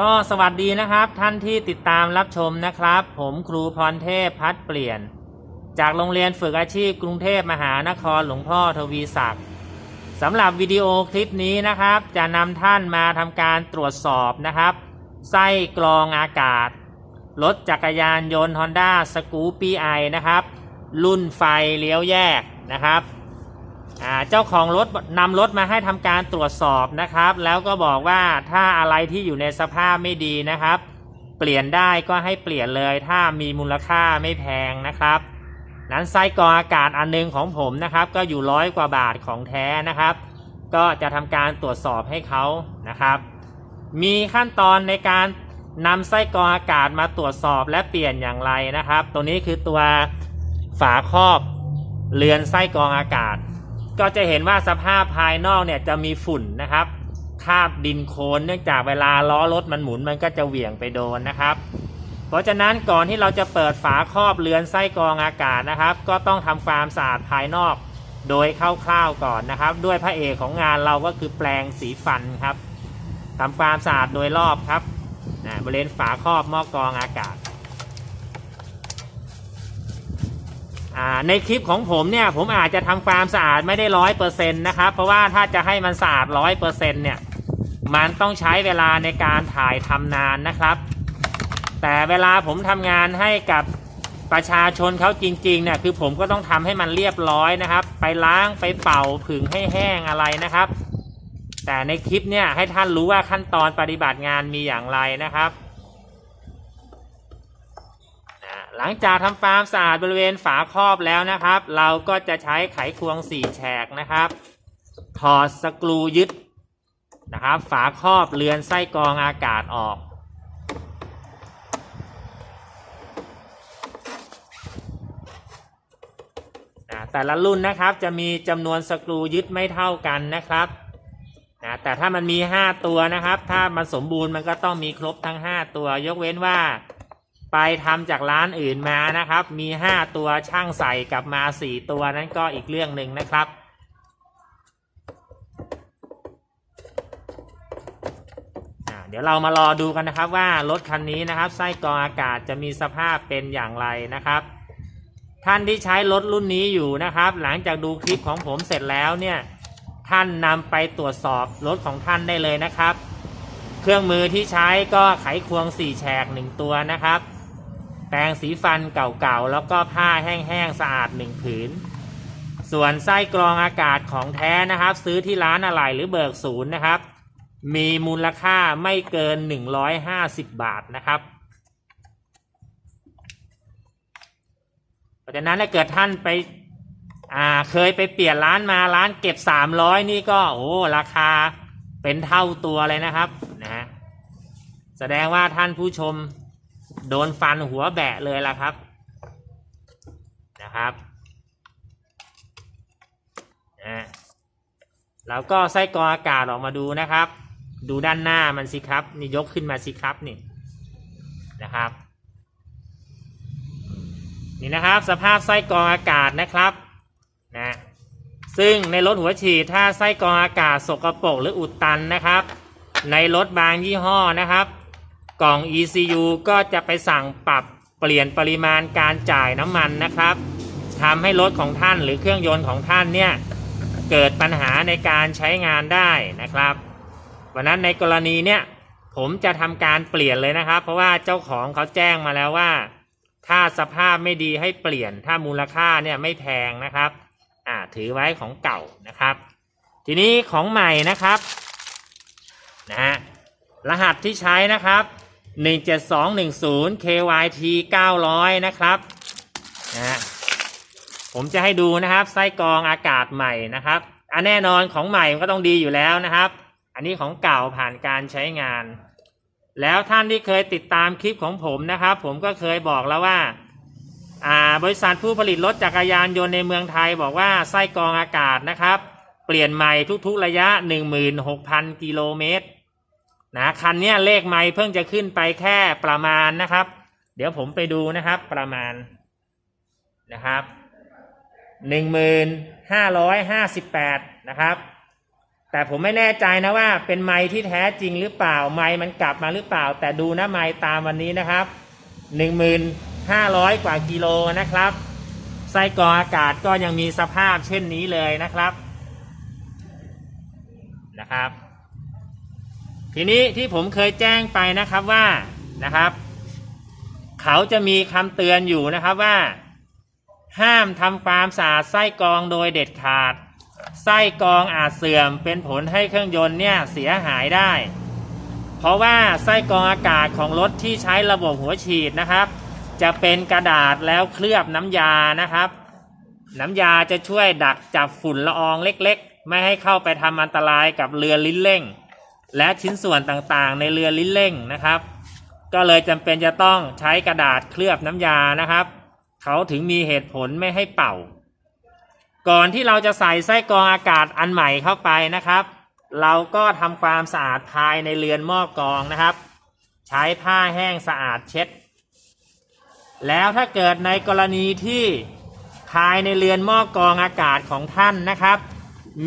ก็สวัสดีนะครับท่านที่ติดตามรับชมนะครับ ผมครูพรเทพพัดเปลี่ยน จากโรงเรียนฝึกอาชีพกรุงเทพมหานครหลวงพ่อทวีศักดิ์สำหรับวิดีโอคลิปนี้นะครับ จะนำท่านมาทำการตรวจสอบนะครับ ไส้กรองอากาศ รถจักรยานยนต์ Honda s c o o p y i นะครับ รุ่นไฟเลี้ยวแยกนะครับ เจ้าของรถนำรถมาให้ทำการตรวจสอบนะครับ แล้วก็บอกว่าถ้าอะไรที่อยู่ในสภาพไม่ดีนะครับ เปลี่ยนได้ก็ให้เปลี่ยนเลย ถ้ามีมูลค่าไม่แพงนะครับ นั้นไส้กรองอากาศอันหนึงของผมนะครับ ก็อยู่ร้อยกว่าบาทของแท้นะครับ ก็จะทำการตรวจสอบให้เขานะครับ มีขั้นตอนในการนำไส้กรองอากาศมาตรวจสอบและเปลี่ยนอย่างไรนะครับ ตัวนี้คือตัวฝาครอบเรือนไส้กรองอากาศ ก็จะเห็นว่าสภาพภายนอกเนี่ยจะมีฝุ่นนะครับคาบดินโคลนเนื่องจากเวลาล้อรถมันหมุนมันก็จะเหวี่ยงไปโดนนะครับ เพราะฉะนั้นก่อนที่เราจะเปิดฝาครอบเรือนไส้กรองอากาศนะครับ ก็ต้องทำความสะอาดภายนอกโดยคร่าวๆก่อนนะครับ ด้วยพระเอกของงานเราก็คือแปรงสีฟันครับทำความสะอาดโดยรอบครับนะบริเวณฝาครอบหม้อกรองอากาศอ่า ในคลิปของผมเนี่ยผมอาจจะทำความสะอาดไม่ได้ร้อยเปอร์เซ็นต์นะครับ เพราะว่าถ้าจะให้มันสะอาดร้อยเปอร์เซ็นต์เนี่ยมันต้องใช้เวลาในการถ่ายทำนานนะครับ แต่เวลาผมทำงานให้กับประชาชนเขาจริงๆเนี่ยคือผมก็ต้องทำให้มันเรียบร้อยนะครับ ไปล้างไปเป่าผึ่งให้แห้งอะไรนะครับ แต่ในคลิปเนี่ยให้ท่านรู้ว่าขั้นตอนปฏิบัติงานมีอย่างไรนะครับ หลังจากทำความสะอาดบริเวณฝาครอบแล้วนะครับ เราก็จะใช้ไขควงสี่แฉกนะครับ ถอดสกรูยึดนะครับ ฝาครอบเรือนไส้กรองอากาศออกนะแต่ละรุ่นนะครับจะมีจำนวนสกรูยึดไม่เท่ากันนะครับนะแต่ถ้ามันมี 5 ตัวนะครับ ถ้ามันสมบูรณ์มันก็ต้องมีครบทั้ง 5 ตัว ยกเว้นว่า ไปทำจากร้านอื่นมานะครับ มี 5 ตัวช่างใส่กลับมา 4 ตัวนั้นก็อีกเรื่องหนึ่งนะครับ เดี๋ยวเรามารอดูกันนะครับว่ารถคันนี้นะครับ ไส้กรองอากาศจะมีสภาพเป็นอย่างไรนะครับ ท่านที่ใช้รถรุ่นนี้อยู่นะครับ หลังจากดูคลิปของผมเสร็จแล้วเนี่ยท่านนำไปตรวจสอบรถของท่านได้เลยนะครับ เครื่องมือที่ใช้ก็ไขควงสี่แฉกหนึ่งตัวนะครับ แปรงสีฟันเก่าๆ แล้วก็ผ้าแห้งๆ สะอาดหนึ่งผืน ส่วนไส้กรองอากาศของแท้นะครับ ซื้อที่ร้านอะไหล่หรือเบิกศูนย์นะครับ มีมูลค่าไม่เกิน 150 บาทนะครับเพราะฉะนั้นถ้าเกิดท่านไปอ่าเคยไปเปลี่ยนร้านมาร้านเก็บสามร้อยนี่ก็โอ้ราคาเป็นเท่าตัวเลยนะครับนะฮะแสดงว่าท่านผู้ชม โดนฟันหัวแบะเลยละครับนะครับนะแล้วก็ไส้กรองอากาศออกมาดูนะครับ ดูด้านหน้ามันสิครับ นี่ยกขึ้นมาสิครับนี่นะครับ นี่นะครับสภาพไส้กรองอากาศนะครับนะซึ่งในรถหัวฉีดถ้าไส้กรองอากาศสกรปรกหรืออุดตันนะครับ ในรถบางยี่ห้อนะครับ กล่อง ECU ก็จะไปสั่งปรับเปลี่ยนปริมาณการจ่ายน้ำมันนะครับทำให้รถของท่านหรือเครื่องยนต์ของท่านเนี่ยเกิดปัญหาในการใช้งานได้นะครับวันนั้นในกรณีเนี่ยผมจะทำการเปลี่ยนเลยนะครับ เพราะว่าเจ้าของเขาแจ้งมาแล้วว่า ถ้าสภาพไม่ดีให้เปลี่ยนถ้ามูลค่าเนี่ยไม่แพงนะครับอ่าถือไว้ของเก่านะครับ ทีนี้ของใหม่นะครับนะฮะรหัสที่ใช้นะครับ 17210 KYT 900 นะครับนะผมจะให้ดูนะครับ ไส้กรองอากาศใหม่นะครับอันแน่นอนของใหม่มันก็ต้องดีอยู่แล้วนะครับ อันนี้ของเก่าผ่านการใช้งาน แล้วท่านที่เคยติดตามคลิปของผมนะครับ ผมก็เคยบอกแล้วว่าอ่าบริษัทผู้ผลิตรถจักรยานยนต์ในเมืองไทยบอกว่าไส้กรองอากาศนะครับ เปลี่ยนใหม่ทุกๆระยะ 16,000 กิโลเมตร นะคันเนี้ยเลขไม่เพิ่งจะขึ้นไปแค่ประมาณนะครับ เดี๋ยวผมไปดูนะครับ ประมาณนะครับ1558นห้าร้อยห้าสิบแปดนะครับ แต่ผมไม่แน่ใจนะว่าเป็นไม้ที่แท้จริงหรือเปล่า ไม้มันกลับมาหรือเปล่า แต่ดูนะไม้ตามวันนี้นะครับหนึ่งหมื่นห้าร้อยกว่ากิโลนะครับไส้กรองอากาศก็ยังมีสภาพเช่นนี้เลยนะครับนะครับ ทีนี้ที่ผมเคยแจ้งไปนะครับว่านะครับ เขาจะมีคำเตือนอยู่นะครับว่า ห้ามทำความสะอาดไส้กรองโดยเด็ดขาด ไส้กรองอาจเสื่อมเป็นผลให้เครื่องยนต์เนี่ยเสียหายได้ เพราะว่าไส้กรองอากาศของรถที่ใช้ระบบหัวฉีดนะครับ จะเป็นกระดาษแล้วเคลือบน้ำยานะครับ น้ำยาจะช่วยดักจับฝุ่นละอองเล็ก ๆ ไม่ให้เข้าไปทำอันตรายกับเรือลิ้นเร่ง และชิ้นส่วนต่างๆ ในเรือลิ้นเร่งนะครับ ก็เลยจำเป็นจะต้องใช้กระดาษเคลือบน้ำยานะครับ เขาถึงมีเหตุผลไม่ให้เป่า ก่อนที่เราจะใส่ไส้กรองอากาศอันใหม่เข้าไปนะครับ เราก็ทำความสะอาดภายในเรือนหม้อกรองนะครับ ใช้ผ้าแห้งสะอาดเช็ด แล้วถ้าเกิดในกรณีที่ภายในเรือนหม้อกรองอากาศของท่านนะครับ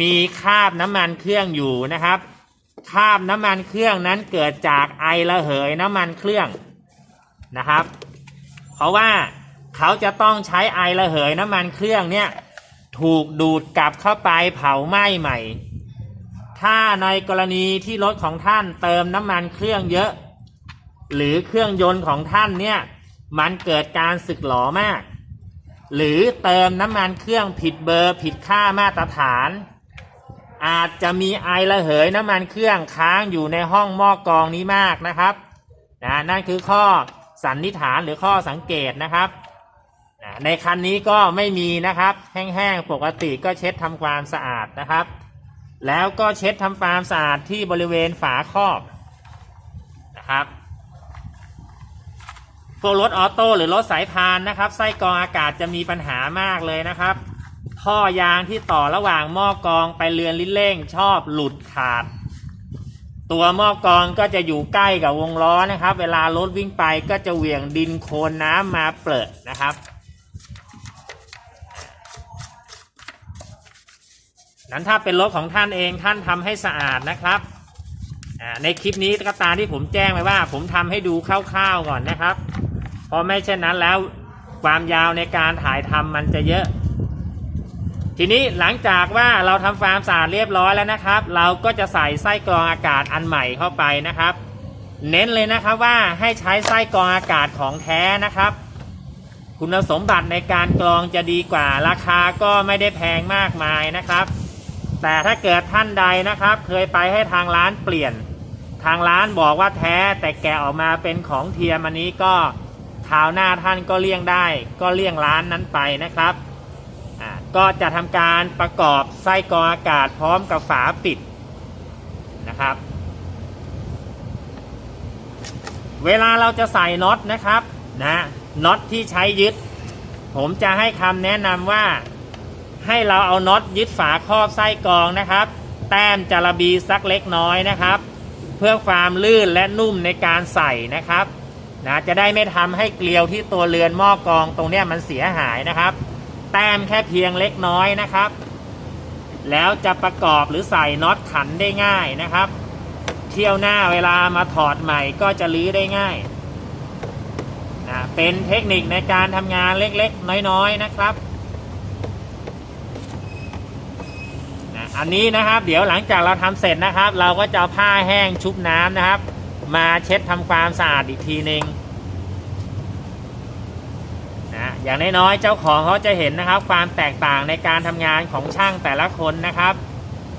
มีคราบน้ำมันเครื่องอยู่นะครับ คราบน้ำมันเครื่องนั้นเกิดจากไอระเหยน้ำมันเครื่องนะครับ เพราะว่าเขาจะต้องใช้ไอระเหยน้ำมันเครื่องเนี่ยถูกดูดกลับเข้าไปเผาไหม้ใหม่ ถ้าในกรณีที่รถของท่านเติมน้ำมันเครื่องเยอะ หรือเครื่องยนต์ของท่านเนี่ยมันเกิดการสึกหลอมาก หรือเติมน้ำมันเครื่องผิดเบอร์ผิดค่ามาตรฐาน อาจจะมีไอระเหยน้ำมันเครื่องค้างอยู่ในห้องหม้อกรองนี้มากนะครับนะนั่นคือข้อสันนิษฐานหรือข้อสังเกตนะครับนะในคันนี้ก็ไม่มีนะครับ แห้งๆปกติก็เช็ดทำความสะอาดนะครับ แล้วก็เช็ดทำความสะอาดที่บริเวณฝาครอบนะครับพวกรถออโต้หรือรถสายพานนะครับ ไส้กรองอากาศจะมีปัญหามากเลยนะครับ ท่อยางที่ต่อระหว่างหม้อกรองไปเรือนลิ้นเร่งชอบหลุดขาด ตัวหม้อกรองก็จะอยู่ใกล้กับวงล้อนะครับ เวลารถวิ่งไปก็จะเหวี่ยงดินโคลนน้ำมาเปิดนะครับนั้นถ้าเป็นรถของท่านเองท่านทำให้สะอาดนะครับ ในคลิปนี้ก็ตามที่ผมแจ้งไว้ว่า ผมทำให้ดูคร่าวๆก่อนนะครับ เพราะไม่เช่นนั้นแล้วความยาวในการถ่ายทำมันจะเยอะ ทีนี้หลังจากว่าเราทำความสะอาดเรียบร้อยแล้วนะครับ เราก็จะใส่ไส้กรองอากาศอันใหม่เข้าไปนะครับ เน้นเลยนะครับว่าให้ใช้ไส้กรองอากาศของแท้นะครับ คุณสมบัติในการกรองจะดีกว่า ราคาก็ไม่ได้แพงมากมายนะครับ แต่ถ้าเกิดท่านใดนะครับ เคยไปให้ทางร้านเปลี่ยน ทางร้านบอกว่าแท้แต่แกะออกมาเป็นของเทียมอันนี้ก็คราวหน้าท่านก็เลี่ยงได้ ก็เลี่ยงร้านนั้นไปนะครับ ก็จะทำการประกอบไส้กรองอากาศพร้อมกับฝาปิดนะครับ เวลาเราจะใส่น็อตนะครับนะน็อตที่ใช้ยึด ผมจะให้คำแนะนำว่าให้เราเอาน็อตยึดฝาครอบไส้กรองนะครับ แต้มจาระบีสักเล็กน้อยนะครับ เพื่อความลื่นและนุ่มในการใส่นะครับนะจะได้ไม่ทำให้เกลียวที่ตัวเรือนหม้อกรองตรงเนี้ยมันเสียหายนะครับ แต้มแค่เพียงเล็กน้อยนะครับ แล้วจะประกอบหรือใส่น็อตขันได้ง่ายนะครับ เที่ยวหน้าเวลามาถอดใหม่ก็จะลื้อได้ง่ายนะเป็นเทคนิคในการทำงานเล็กๆ น้อยๆนะครับนะอันนี้นะครับ เดี๋ยวหลังจากเราทำเสร็จนะครับ เราก็จะเอาผ้าแห้งชุบน้ำนะครับ มาเช็ดทำความสะอาดอีกทีหนึ่งนะ อย่างน้อยๆ เจ้าของเขาจะเห็นนะครับ ความแตกต่างในการทำงานของช่างแต่ละคนนะครับ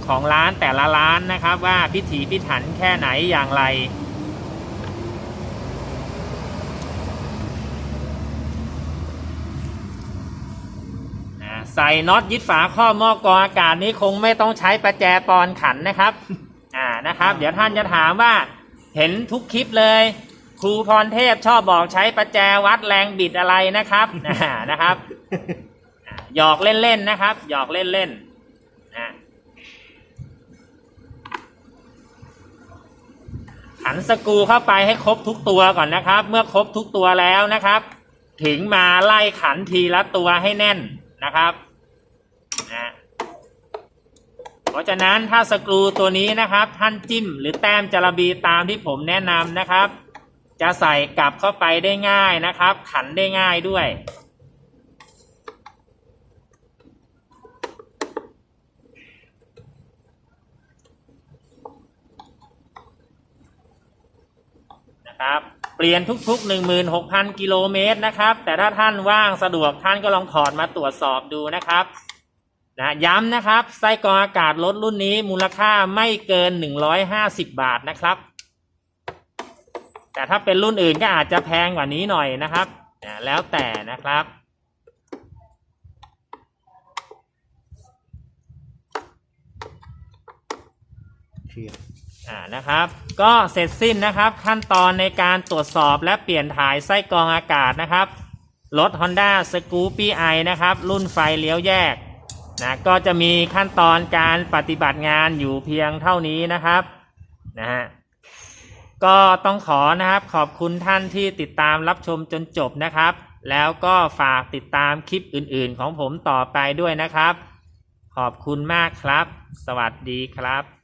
ของร้านแต่ละร้านนะครับ ว่าพิถีพิถันแค่ไหนอย่างไร ใส่น็อตยึดฝาข้อหม้อกรองอากาศนี้คงไม่ต้องใช้ประแจปอนขันนะครับ อ่านะครับ เดี๋ยวท่านจะถามว่าเห็นทุกคลิปเลย ครูพรเทพชอบบอกใช้ประแจวัดแรงบิดอะไรนะครับนะครับ หยอกเล่นๆนะครับ หยอกเล่นๆนะขันสกรูเข้าไปให้ครบทุกตัวก่อนนะครับ เมื่อครบทุกตัวแล้วนะครับ ถึงมาไล่ขันทีละตัวให้แน่นนะครับนะเพราะฉะนั้นถ้าสกรูตัวนี้นะครับ ท่านจิ้มหรือแต้มจระบีตามที่ผมแนะนำนะครับ จะใส่กลับเข้าไปได้ง่ายนะครับ ขันได้ง่ายด้วย นะครับ เปลี่ยนทุกๆ 16,000 กิโลเมตรนะครับ แต่ถ้าท่านว่างสะดวกท่านก็ลองถอดมาตรวจสอบดูนะครับนะย้ำนะครับ ไส้กรองอากาศรถรุ่นนี้มูลค่าไม่เกิน 150 บาทนะครับ แต่ถ้าเป็นรุ่นอื่นก็อาจจะแพงกว่านี้หน่อยนะครับนะแล้วแต่นะครับเคลียร์อ่านะครับ ก็เสร็จสิ้นนะครับ ขั้นตอนในการตรวจสอบและเปลี่ยนถ่ายไส้กรองอากาศนะครับ รถ Honda Scoopy i นะครับ รุ่นไฟเลี้ยวแยกนะก็จะมีขั้นตอนการปฏิบัติงานอยู่เพียงเท่านี้นะครับนะฮะ ก็ต้องขอนะครับขอบคุณท่านที่ติดตามรับชมจนจบนะครับ แล้วก็ฝากติดตามคลิปอื่นๆ ของผมต่อไปด้วยนะครับ ขอบคุณมากครับ สวัสดีครับ